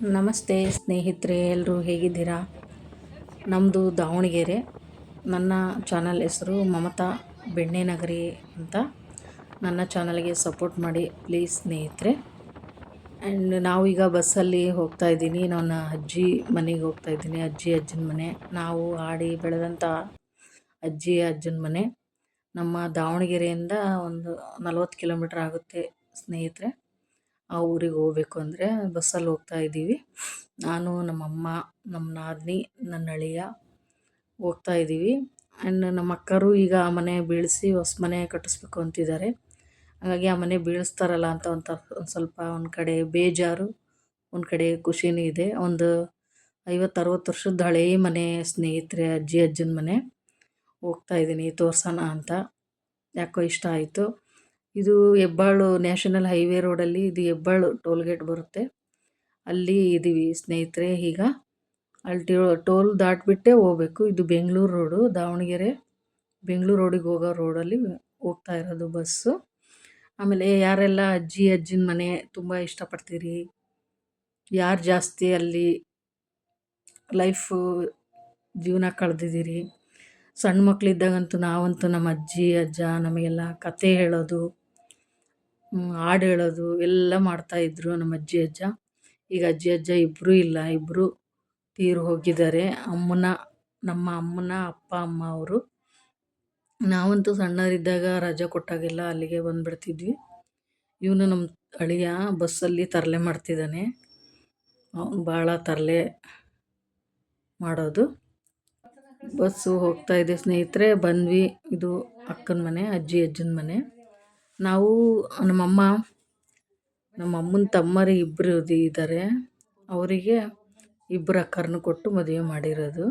ನಮಸ್ತೆ ಸ್ನೇಹಿತರೆ ಎಲ್ಲರೂ ಹೇಗಿದ್ದೀರಾ? ನಮ್ಮದು ದಾವಣಗೆರೆ. ನನ್ನ ಚಾನಲ್ ಹೆಸರು ಮಮತಾ ಬೆಣ್ಣೆನಗರಿ ಅಂತ. ನನ್ನ ಚಾನಲ್ಗೆ ಸಪೋರ್ಟ್ ಮಾಡಿ ಪ್ಲೀಸ್ ಸ್ನೇಹಿತರೆ. ಆ್ಯಂಡ್ ನಾವು ಈಗ ಬಸ್ಸಲ್ಲಿ ಹೋಗ್ತಾ ಇದ್ದೀನಿ. ನನ್ನ ಅಜ್ಜಿ ಮನೆಗೆ ಹೋಗ್ತಾ ಇದ್ದೀನಿ. ಅಜ್ಜಿ ಅಜ್ಜನ ಮನೆ. ನಾವು ಆಡಿ ಬೆಳೆದಂಥ ಅಜ್ಜಿ ಅಜ್ಜನ ಮನೆ. ನಮ್ಮ ದಾವಣಗೆರೆಯಿಂದ ಒಂದು ನಲ್ವತ್ತು ಕಿಲೋಮೀಟ್ರ್ ಆಗುತ್ತೆ ಸ್ನೇಹಿತರೆ. ಆ ಊರಿಗೆ ಹೋಗ್ಬೇಕು ಅಂದರೆ ಬಸ್ಸಲ್ಲಿ ಹೋಗ್ತಾ ಇದ್ದೀವಿ. ನಾನು, ನಮ್ಮಮ್ಮ ನಮ್ಮ ನಾದಿನಿ ನನ್ನ ಅಳಿಯ ಹೋಗ್ತಾ ಇದ್ದೀವಿ. ಆ್ಯಂಡ್ ನಮ್ಮ ಅಕ್ಕರು ಈಗ ಆ ಮನೆ ಬೀಳಿಸಿ ಹೊಸ ಮನೆ ಕಟ್ಟಿಸ್ಬೇಕು ಅಂತಿದ್ದಾರೆ. ಹಾಗಾಗಿ ಆ ಮನೆ ಬೀಳಿಸ್ತಾರಲ್ಲ ಅಂತ ಒಂದು ಒಂದು ಸ್ವಲ್ಪ ಒಂದು ಕಡೆ ಬೇಜಾರು, ಒಂದು ಕಡೆ ಖುಷಿನೂ ಇದೆ. ಒಂದು ಐವತ್ತು ಅರವತ್ತು ವರ್ಷದ ಹಳೇ ಮನೆ ಸ್ನೇಹಿತರೆ, ಅಜ್ಜಿ, ಅಜ್ಜನ ಮನೆ ಹೋಗ್ತಾ ಇದ್ದೀನಿ ತೋರ್ಸೋಣ ಅಂತ. ಯಾಕೋ ಇಷ್ಟ ಆಯಿತು. ಇದು ಹೆಬ್ಬಾಳು ನ್ಯಾಷನಲ್ ಹೈವೇ ರೋಡಲ್ಲಿ ಇದು ಹೆಬ್ಬಾಳು ಟೋಲ್ಗೇಟ್ ಬರುತ್ತೆ. ಅಲ್ಲಿ ಇದ್ದೀವಿ ಸ್ನೇಹಿತರೆ ಈಗ. ಅಲ್ಲಿ ಟೋಲ್ ದಾಟಿಬಿಟ್ಟೆ ಹೋಗ್ಬೇಕು. ಇದು ಬೆಂಗಳೂರು ರೋಡು, ದಾವಣಗೆರೆ. ಬೆಂಗಳೂರು ರೋಡಿಗೆ ಹೋಗೋ ರೋಡಲ್ಲಿ ಹೋಗ್ತಾ ಇರೋದು ಬಸ್ಸು. ಆಮೇಲೆ ಯಾರೆಲ್ಲ ಅಜ್ಜಿ, ಅಜ್ಜಿನ ಮನೆ ತುಂಬ ಇಷ್ಟಪಡ್ತೀರಿ? ಯಾರು ಜಾಸ್ತಿ ಅಲ್ಲಿ ಲೈಫು, ಜೀವನ ಕಳೆದಿದ್ದೀರಿ? ಸಣ್ಣ ಮಕ್ಕಳಿದ್ದಾಗಂತೂ ನಾವಂತೂ ನಮ್ಮ ಅಜ್ಜಿ ಅಜ್ಜ ನಮಗೆಲ್ಲ ಕತೆ ಹೇಳೋದು ಹಾಡು ಹೇಳೋದು ಎಲ್ಲ ಮಾಡ್ತಾಯಿದ್ರು ನಮ್ಮ ಅಜ್ಜಿ ಅಜ್ಜ. ಈಗ ಅಜ್ಜಿ ಅಜ್ಜ ಇಬ್ಬರೂ ಇಲ್ಲ ಇಬ್ಬರು ತೀರಿ ಹೋಗಿದ್ದಾರೆ. ಅಮ್ಮನ, ನಮ್ಮ ಅಮ್ಮನ ಅಪ್ಪ, ಅಮ್ಮ ಅವರು. ನಾವಂತೂ ಸಣ್ಣವರಿದ್ದಾಗ ರಜೆ ಕೊಟ್ಟಾಗೆಲ್ಲ ಅಲ್ಲಿಗೆ ಬಂದುಬಿಡ್ತಿದ್ವಿ. ಇವನು ನಮ್ಮ ಅಳಿಯ ಬಸ್ಸಲ್ಲಿ ತರಲೆ ಮಾಡ್ತಿದ್ದಾನೆ. ಅವನು ಭಾಳ ತರಲೆ ಮಾಡೋದು. ಬಸ್ಸು ಹೋಗ್ತಾ ಇದೆ ಸ್ನೇಹಿತರೆ, ಬಂದ್ವಿ. ಇದು ಅಕ್ಕನ ಮನೆ, ಅಜ್ಜಿ ಅಜ್ಜನ ಮನೆ. ನಾವು, ನಮ್ಮಮ್ಮ, ನಮ್ಮಮ್ಮನ ತಮ್ಮರು ಇಬ್ಬರು ಇದ್ದಾರೆ ಅವರಿಗೆ ಇಬ್ಬರು ಅಕ್ಕರನ್ನ ಕೊಟ್ಟು ಮದುವೆ ಮಾಡಿರೋದು.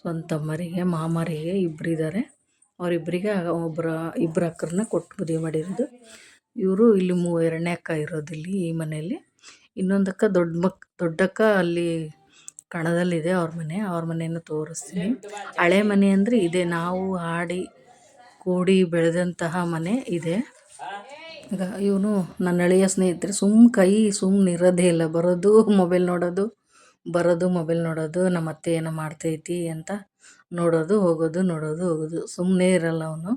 ಸ್ವಂತ ತಮ್ಮರಿಗೆ, ಮಾಮರಿಗೆ ಇಬ್ಬರು ಇದ್ದಾರೆ ಅವರಿಬ್ಬರಿಗೆ ಒಬ್ಬರ ಇಬ್ಬರು ಅಕ್ಕರನ್ನ ಕೊಟ್ಟು ಮದುವೆ ಮಾಡಿರೋದು. ಇವರು ಇಲ್ಲಿ ಮೂ, ಎರಡನೇ ಅಕ್ಕ ಇರೋದು ಇಲ್ಲಿ ಈ ಮನೆಯಲ್ಲಿ. ಇನ್ನೊಂದಕ್ಕ ದೊಡ್ಡ ಮಕ್, ದೊಡ್ಡಕ್ಕ ಅಲ್ಲಿ ಕಣದಲ್ಲಿದೆ ಅವ್ರ ಮನೆ. ಅವ್ರ ಮನೆಯನ್ನು ತೋರಿಸ್ತೀನಿ. ಹಳೆ ಮನೆ ಅಂದರೆ ಇದೆ. ನಾವು ಆಡಿ ಕೂಡಿ ಬೆಳೆದಂತಹ ಮನೆ ಇದೆ. ಈಗ ಇವನು ನನ್ನ ಹಳೆಯ ಸ್ನೇಹಿತರೆ. ಸುಮ್ಮ ಕೈ ಸುಮ್ಮನೆ ಇರೋದೇ ಇಲ್ಲ. ಬರೋದು ಮೊಬೈಲ್ ನೋಡೋದು, ಬರೋದು ಮೊಬೈಲ್ ನೋಡೋದು, ನಮ್ಮ ಅತ್ತೆ ಏನೋ ಮಾಡ್ತೈತಿ ಅಂತ ನೋಡೋದು, ಹೋಗೋದು ನೋಡೋದು, ಹೋಗೋದು. ಸುಮ್ಮನೆ ಇರಲ್ಲ ಅವನು.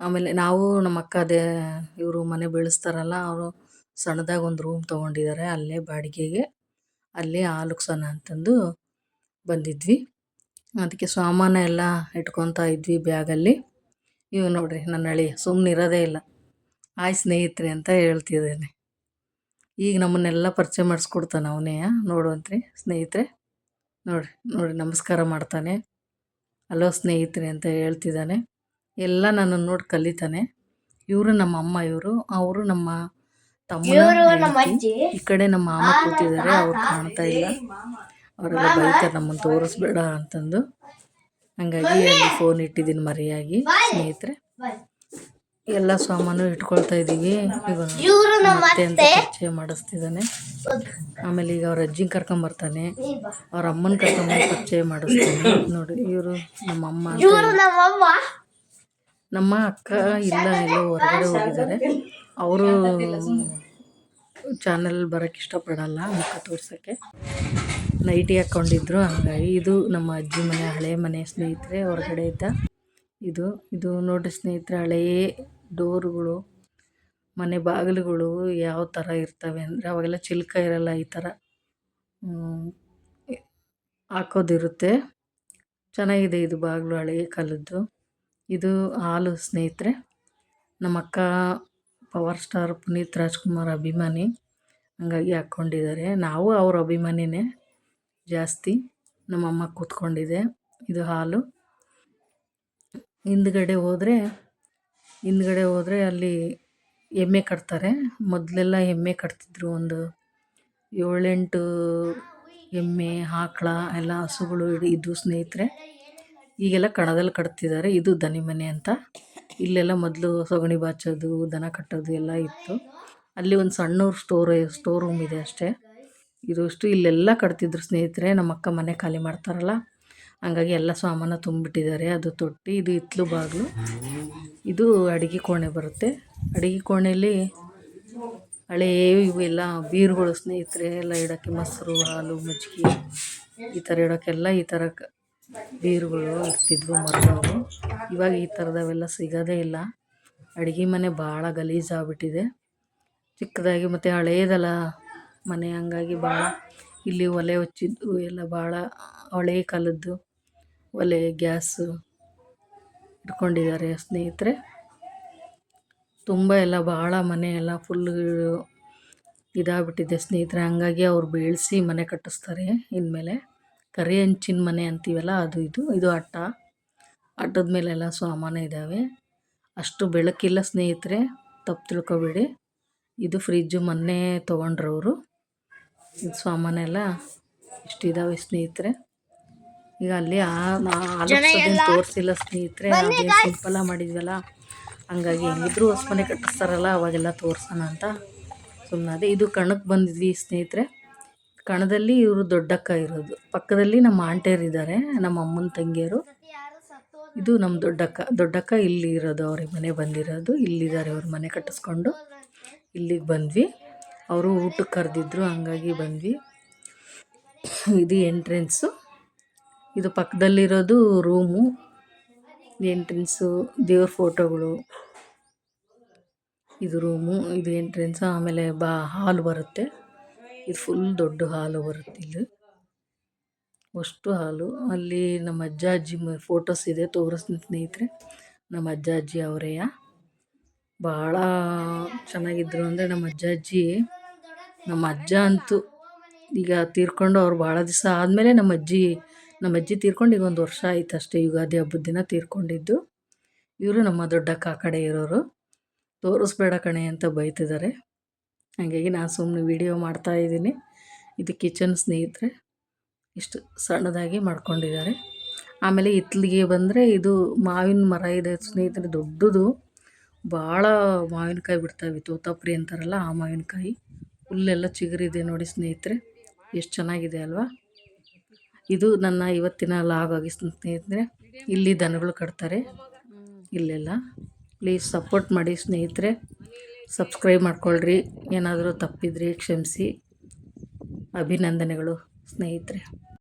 ಆಮೇಲೆ ನಾವು ನಮ್ಮ ಅಕ್ಕ ಅದೇ, ಇವರು ಮನೆ ಬೆಳೆಸ್ತಾರಲ್ಲ, ಅವರು ಸಣ್ಣದಾಗಿ ಒಂದು ರೂಮ್ ತೊಗೊಂಡಿದ್ದಾರೆ. ಅಲ್ಲೇ ಬಾಡಿಗೆಗೆ, ಅಲ್ಲೇ ಆಲುಕ್ಸನ ಅಂತಂದು ಬಂದಿದ್ವಿ. ಅದಕ್ಕೆ ಸಾಮಾನು ಎಲ್ಲ ಇಟ್ಕೊತಾ ಇದ್ವಿ ಬ್ಯಾಗಲ್ಲಿ. ಇವು ನೋಡಿರಿ ನನ್ನ ಅಳಿಯ ಸುಮ್ಮನೆ ಇರೋದೇ ಇಲ್ಲ. ಆಯ್ ಸ್ನೇಹಿತರೆ ಅಂತ ಹೇಳ್ತಿದ್ದೇನೆ. ಈಗ ನಮ್ಮನ್ನೆಲ್ಲ ಪರಿಚಯ ಮಾಡಿಸ್ಕೊಡ್ತಾನೆ ಅವನೇ ನೋಡುವಂತ್ರಿ ಸ್ನೇಹಿತರೆ. ನೋಡಿರಿ ನೋಡಿ ನಮಸ್ಕಾರ ಮಾಡ್ತಾನೆ. ಹಲೋ ಸ್ನೇಹಿತರೆ ಅಂತ ಹೇಳ್ತಿದ್ದಾನೆ. ಎಲ್ಲ ನನ್ನನ್ನು ನೋಡಿ ಕಲಿತಾನೆ. ಇವರು ನಮ್ಮ ಅಮ್ಮ ಇವರು ಅವರು ನಮ್ಮ ತಮ್ಮ ಈ ಕಡೆ ನಮ್ಮ ಮಾಮ ಕೂತಿದ್ದಾರೆ ಅವ್ರು ಕಾಣ್ತಾ ಇಲ್ಲ. ಅವರೆಲ್ಲ ಬೈತಾರೆ ನಮ್ಮನ್ನು ತೋರಿಸ್ಬೇಡ ಅಂತಂದು. ಹಂಗಾಗಿ ಅಲ್ಲಿ ಫೋನ್ ಇಟ್ಟಿದ್ದೀನಿ ಮರೆಯಾಗಿ ಸ್ನೇಹಿತರೆ. ಎಲ್ಲ ಸಾಮಾನು ಇಟ್ಕೊಳ್ತಾ ಇದ್ದೀವಿ. ಇವಾಗ ಮತ್ತೆ ಅಂತ ಪರಿಚಯ ಮಾಡಿಸ್ತಿದ್ದಾನೆ. ಆಮೇಲೆ ಈಗ ಅವ್ರ ಅಜ್ಜಿನ ಕರ್ಕೊಂಬರ್ತಾನೆ ಅವ್ರ ಅಮ್ಮನ ಕರ್ಕೊಂಬಂದು ಪರಿಚಯ ಮಾಡಿಸ್ತಾನೆ. ನೋಡಿ ಇವರು ನಮ್ಮ ಅಮ್ಮ ನಮ್ಮ ಅಕ್ಕ ಇಲ್ಲ ಇಲ್ಲ ಹೊರಗಡೆ ಹೋಗಿದ್ದಾರೆ. ಅವರು ಚಾನಲ್ ಬರೋಕ್ಕೆ ಇಷ್ಟಪಡಲ್ಲ ಮುಖ ತೋರ್ಸೋಕ್ಕೆ. ನೈಟಿ ಹಾಕ್ಕೊಂಡಿದ್ರು ಹಂಗಾಗಿ ಇದು ನಮ್ಮ ಅಜ್ಜಿ ಮನೆ, ಹಳೆ ಮನೆ ಸ್ನೇಹಿತರೆ, ಹೊರಗಡೆ ಇದ್ದ ಇದು. ಇದು ನೋಡಿ ಸ್ನೇಹಿತರೆ ಹಳೆಯೇ ಡೋರುಗಳು, ಮನೆ ಬಾಗಿಲುಗಳು ಯಾವ ಥರ ಇರ್ತವೆ ಅಂದರೆ ಅವಾಗೆಲ್ಲ ಚಿಲ್ಕ ಇರಲ್ಲ ಈ ಥರ ಹಾಕೋದಿರುತ್ತೆ. ಚೆನ್ನಾಗಿದೆ ಇದು ಬಾಗಿಲು ಹಳೆಯ ಕಾಲದ್ದು. ಇದು ಹಾಲು ಸ್ನೇಹಿತರೆ, ನಮ್ಮ ಅಕ್ಕ ಪವರ್ ಸ್ಟಾರ್ ಪುನೀತ್ ರಾಜ್ಕುಮಾರ್ ಅಭಿಮಾನಿ ಹಂಗಾಗಿ ಹಾಕ್ಕೊಂಡಿದ್ದಾರೆ ನಾವು ಅವ್ರ ಅಭಿಮಾನಿನೇ. ಜಾಸ್ತಿ ನಮ್ಮಮ್ಮ ಕೂತ್ಕೊಂಡಿದೆ. ಇದು ಹಾಲು. ಹಿಂದ್ಗಡೆ ಹೋದರೆ ಹಿಂದ್ಗಡೆ ಹೋದರೆ ಅಲ್ಲಿ ಎಮ್ಮೆ ಕಟ್ತಾರೆ. ಮೊದಲೆಲ್ಲ ಎಮ್ಮೆ ಕಟ್ತಿದ್ರು. ಒಂದು ಏಳೆಂಟು ಎಮ್ಮೆ, ಆಕಳ, ಎಲ್ಲ ಹಸುಗಳು ಇದ್ದು ಸ್ನೇಹಿತರೆ. ಈಗೆಲ್ಲ ಕಣದಲ್ಲಿ ಕಟ್ತಿದ್ದಾರೆ. ಇದು ದನಿ ಮನೆ ಅಂತ. ಇಲ್ಲೆಲ್ಲ ಮೊದಲು ಸಗಣಿ ಬಾಚೋದು, ದನ ಕಟ್ಟೋದು ಎಲ್ಲ ಇತ್ತು. ಅಲ್ಲಿ ಒಂದು ಸಣ್ಣ ಸ್ಟೋರ್ ಸ್ಟೋರ್ ರೂಮ್ ಇದೆ ಅಷ್ಟೇ. ಇರೋಷ್ಟು ಇಲ್ಲೆಲ್ಲ ಕಟ್ತಿದ್ರು ಸ್ನೇಹಿತರೆ, ನಮ್ಮ ಅಕ್ಕ ಮನೆ ಖಾಲಿ ಮಾಡ್ತಾರಲ್ಲ, ಹಂಗಾಗಿ ಎಲ್ಲ ಸಾಮಾನು ತುಂಬಿಟ್ಟಿದ್ದಾರೆ. ಅದು ತೊಟ್ಟಿ, ಇದು ಇತ್ಲು ಬಾಗಿಲು. ಇದು ಅಡುಗೆ ಕೋಣೆ ಬರುತ್ತೆ. ಅಡುಗೆ ಕೋಣೆಯಲ್ಲಿ ಹಳೇ ಇವೆಲ್ಲ ಬೀರುಗಳು ಸ್ನೇಹಿತರೆ, ಎಲ್ಲ ಇಡೋಕ್ಕೆ ಮೊಸರು, ಹಾಲು, ಮಜ್ಜಿಗೆ, ಈ ಥರ ಇಡೋಕ್ಕೆಲ್ಲ ಈ ಥರ ಬೀರುಗಳು ಇರ್ತಿದ್ವು ಮರಗಳು ಇವಾಗ ಈ ಥರದವೆಲ್ಲ ಸಿಗೋದೇ ಇಲ್ಲ. ಅಡುಗೆ ಮನೆ ಭಾಳ ಗಲೀಜಾಗ್ಬಿಟ್ಟಿದೆ. ಚಿಕ್ಕದಾಗಿ ಮತ್ತು ಹಳೇದಲ್ಲ ಮನೆ ಹಂಗಾಗಿ ಭಾಳ ಇಲ್ಲಿ ಒಲೆ ಹಚ್ಚಿದ್ದು, ಎಲ್ಲ ಭಾಳ ಹಳೆ ಕಾಲದ್ದು ಒಲೆ, ಗ್ಯಾಸು ಇಟ್ಕೊಂಡಿದ್ದಾರೆ ಸ್ನೇಹಿತರೆ. ತುಂಬ ಎಲ್ಲ ಭಾಳ ಮನೆ ಎಲ್ಲ ಫುಲ್ಲು ಇದಾಗ್ಬಿಟ್ಟಿದೆ ಸ್ನೇಹಿತರೆ. ಹಂಗಾಗಿ ಅವ್ರು ಬೆಳೆಸಿ ಮನೆ ಕಟ್ಟಿಸ್ತಾರೆ. ಇನ್ಮೇಲೆ ಕರಿ ಹಂಚಿನ ಮನೆ ಅಂತೀವಲ್ಲ, ಅದು ಇದು ಇದು ಅಟ್ಟ. ಅಟ್ಟದ ಮೇಲೆಲ್ಲ ಸಾಮಾನು ಇದ್ದಾವೆ ಅಷ್ಟು ಬೆಳಕಿಲ್ಲ ಸ್ನೇಹಿತರೆ, ತಪ್ಪು ತಿಳ್ಕೊಬೇಡಿ. ಇದು ಫ್ರಿಜ್ಜು ಮೊನ್ನೆ ತೊಗೊಂಡ್ರವರು. ಇದು ಸಾಮಾನೆಲ್ಲ ಇಷ್ಟಿದಾವೆ ಸ್ನೇಹಿತರೆ. ಈಗ ಅಲ್ಲಿ ತೋರಿಸಿಲ್ಲ ಸ್ನೇಹಿತರೆ. ಅದೇನು ಸಿಂಪಲಾಗಿ ಮಾಡಿದ್ವಲ್ಲ ಹಂಗಾಗಿ ಹೆಂಗಿದ್ರು ಹೊಸ ಮನೆ ಕಟ್ಟಿಸ್ತಾರಲ್ಲ ಅವಾಗೆಲ್ಲ ತೋರಿಸೋಣ ಅಂತ. ಸುಮ್ಮನಾದೆ ಇದು ಕಣಕ್ಕೆ ಬಂದಿದ್ವಿ ಸ್ನೇಹಿತರೆ. ಕಣದಲ್ಲಿ ಇವರು ದೊಡ್ಡಕ್ಕ ಇರೋದು. ಪಕ್ಕದಲ್ಲಿ ನಮ್ಮ ಆಂಟಿಯರು ಇದ್ದಾರೆ ನಮ್ಮ ಅಮ್ಮನ ತಂಗಿಯರು. ಇದು ನಮ್ಮ ದೊಡ್ಡಕ್ಕ. ದೊಡ್ಡಕ್ಕ ಇಲ್ಲಿ ಇರೋದು ಅವ್ರಿಗೆ ಮನೆ ಬಂದಿರೋದು. ಇಲ್ಲಿದ್ದಾರೆ ಅವ್ರ ಮನೆ ಕಟ್ಟಿಸ್ಕೊಂಡು. ಇಲ್ಲಿಗೆ ಬಂದ್ವಿ. ಅವರು ಊಟಕ್ಕೆ ಕರೆದಿದ್ರು, ಹಂಗಾಗಿ ಬಂದ್ವಿ. ಇದು ಎಂಟ್ರೆನ್ಸು. ಇದು ಪಕ್ಕದಲ್ಲಿರೋದು ರೂಮು. ಎಂಟ್ರೆನ್ಸು, ದೇವ್ರ ಫೋಟೋಗಳು. ಇದು ರೂಮು, ಇದು ಎಂಟ್ರೆನ್ಸ್. ಆಮೇಲೆ ಬಾ, ಹಾಲು ಬರುತ್ತೆ. ಇದು ಫುಲ್ ದೊಡ್ಡ ಹಾಲು ಬರುತ್ತೆ ಇಲ್ಲಿ. ಅಷ್ಟು ಹಾಲು. ಅಲ್ಲಿ ನಮ್ಮ ಅಜ್ಜ ಅಜ್ಜಿ ಫೋಟೋಸ್ ಇದೆ, ತೋರಿಸ್ತೀನಿ ಸ್ನೇಹಿತರೆ. ನಮ್ಮ ಅಜ್ಜ ಅಜ್ಜಿ ಅವರೆಯ ಭಾಳ ಚೆನ್ನಾಗಿದ್ರು ಅಂದರೆ ನಮ್ಮ ಅಜ್ಜ ಅಜ್ಜಿ. ನಮ್ಮ ಅಜ್ಜ ಅಂತೂ ಈಗ ತೀರ್ಕೊಂಡು ಅವ್ರು ಭಾಳ ದಿವಸ ಆದಮೇಲೆ ನಮ್ಮ ಅಜ್ಜಿ ನಮ್ಮ ಅಜ್ಜಿ ತೀರ್ಕೊಂಡು ಈಗ ಒಂದು ವರ್ಷ ಆಯ್ತು ಅಷ್ಟೇ ಯುಗಾದಿ ಹಬ್ಬದ ದಿನ ತೀರ್ಕೊಂಡಿದ್ದು. ಇವರು ನಮ್ಮ ದೊಡ್ಡಕ್ಕ ಆ ಕಡೆ ಇರೋರು. ತೋರಿಸ್ಬೇಡ ಕಣೆ ಅಂತ ಬೈತಿದ್ದಾರೆ. ಹಾಗಾಗಿ ನಾನು ಸುಮ್ಮನೆ ವಿಡಿಯೋ ಮಾಡ್ತಾ ಇದ್ದೀನಿ. ಇದು ಕಿಚನ್ ಸ್ನೇಹಿತರೆ. ಇಷ್ಟು ಸಣ್ಣದಾಗಿ ಮಾಡ್ಕೊಂಡಿದ್ದಾರೆ. ಆಮೇಲೆ ಹಿತ್ಲಿಗೆ ಬಂದರೆ ಇದು ಮಾವಿನ ಮರ ಇದೆ ಸ್ನೇಹಿತರೆ, ದೊಡ್ಡದು. ಭಾಳ ಮಾವಿನಕಾಯಿ ಬಿಡ್ತಾವೆ ತೋತಾಪುರಿ ಅಂತಾರಲ್ಲ ಆ ಮಾವಿನಕಾಯಿ. ಹುಲ್ಲೆಲ್ಲ ಚಿಗುರಿದೆ ನೋಡಿ ಸ್ನೇಹಿತರೆ, ಎಷ್ಟು ಚೆನ್ನಾಗಿದೆ ಅಲ್ವಾ? ಇದು ನನ್ನ ಇವತ್ತಿನ ಲಾಗ್ ಆಗಿ ಸ್ನೇಹಿತರೆ, ಇಲ್ಲಿ ದನಗಳು ಕಟ್ತಾರೆ. ಇಲ್ಲೆಲ್ಲ ಪ್ಲೀಸ್ ಸಪೋರ್ಟ್ ಮಾಡಿ ಸ್ನೇಹಿತರೆ ಸಬ್ಸ್ಕ್ರೈಬ್ ಮಾಡ್ಕೊಳ್ರಿ. ಏನಾದರೂ ತಪ್ಪಿದ್ರಿ ಕ್ಷಮಿಸಿ. ಅಭಿನಂದನೆಗಳು ಸ್ನೇಹಿತರೆ.